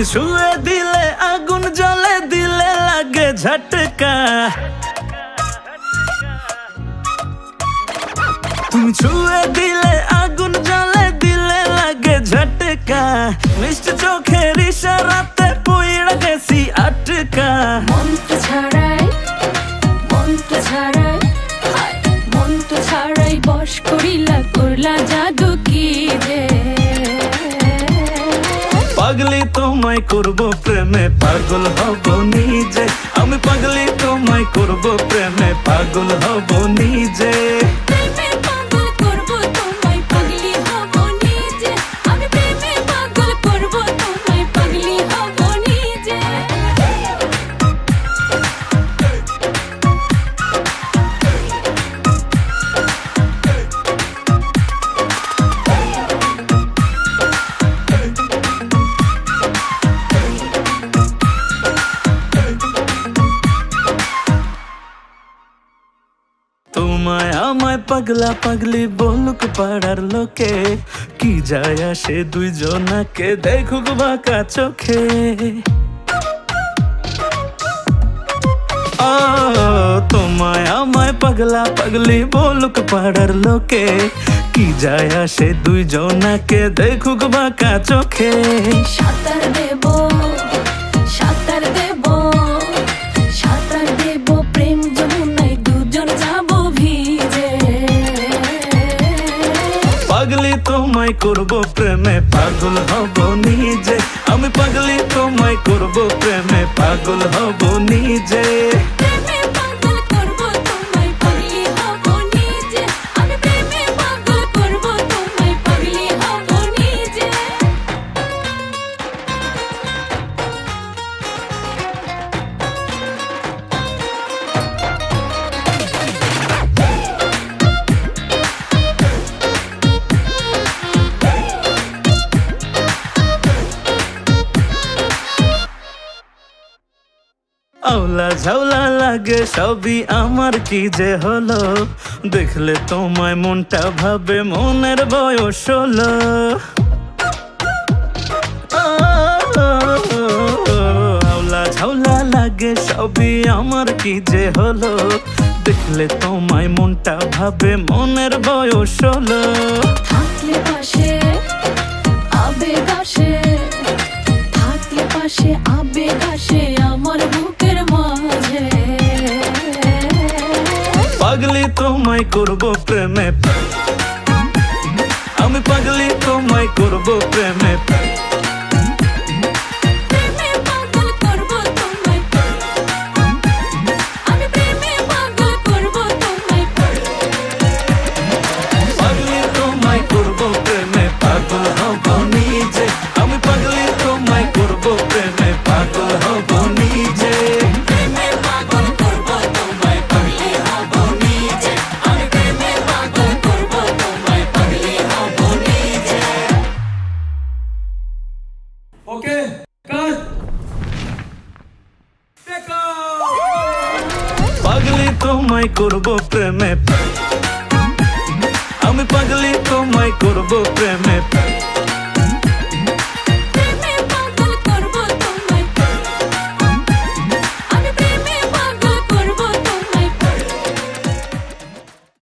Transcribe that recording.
তুমি শুয়ে দিলে, আগুন জ্বলে দিলে লাগে ঝটকা। তুমি ছুঁয়ে দিলে, আগুন জ্বলে দিলে লাগে ঝটকা। মিষ্টি চোখের ইশারাতে পুইড়া গেছি আটকা। মন্ত্র ছাড়াই মন্ত্র ছাড়াই মন্ত্র ছাড়াই বস করিলা, করলা জাদু। পাগলি তোমায় করব প্রেমে, পাগল হব নিজে। আমি পাগলি তোমায় করব প্রেমে, পাগল হব নিজে। আমায় পাগলা পাগলি বলুক পাড়ার লোকে। কি যায় আসে দুইজনাকে, দেখুক বাঁকা চোখে। তোমায় আমায় পাগলা পাগলি বলুক পাড়ার লোকে। কি যায় আসে দুইজনাকে, দেখুক বাঁকা চোখে। সাঁতার দেব। পাগলি তোমায় করব প্রেমে, পাগল হব নিজে। আমি পাগলি তোমায় করব প্রেমে, পাগল হব নিজে। আওলা ঝাউলা লাগে সবই আমার, কি যে হলো? দেখলে তোমায় মনটা ভাবে, মনের বয়স হলো। আওলা ঝাউলা লাগে সবই আমার, কি যে হলো? দেখলে তোমায় মনটা ভাবে, মনের বয়স হলো। পাশে, আবেগ আসে। থাকলে পাশে পাগলি তোমায় করব প্রেমে। আমি পাগলি তোমায় করব প্রেমে। তোমায় করব প্রেমে। আমি পাগলি তোমায় করব প্রেমে।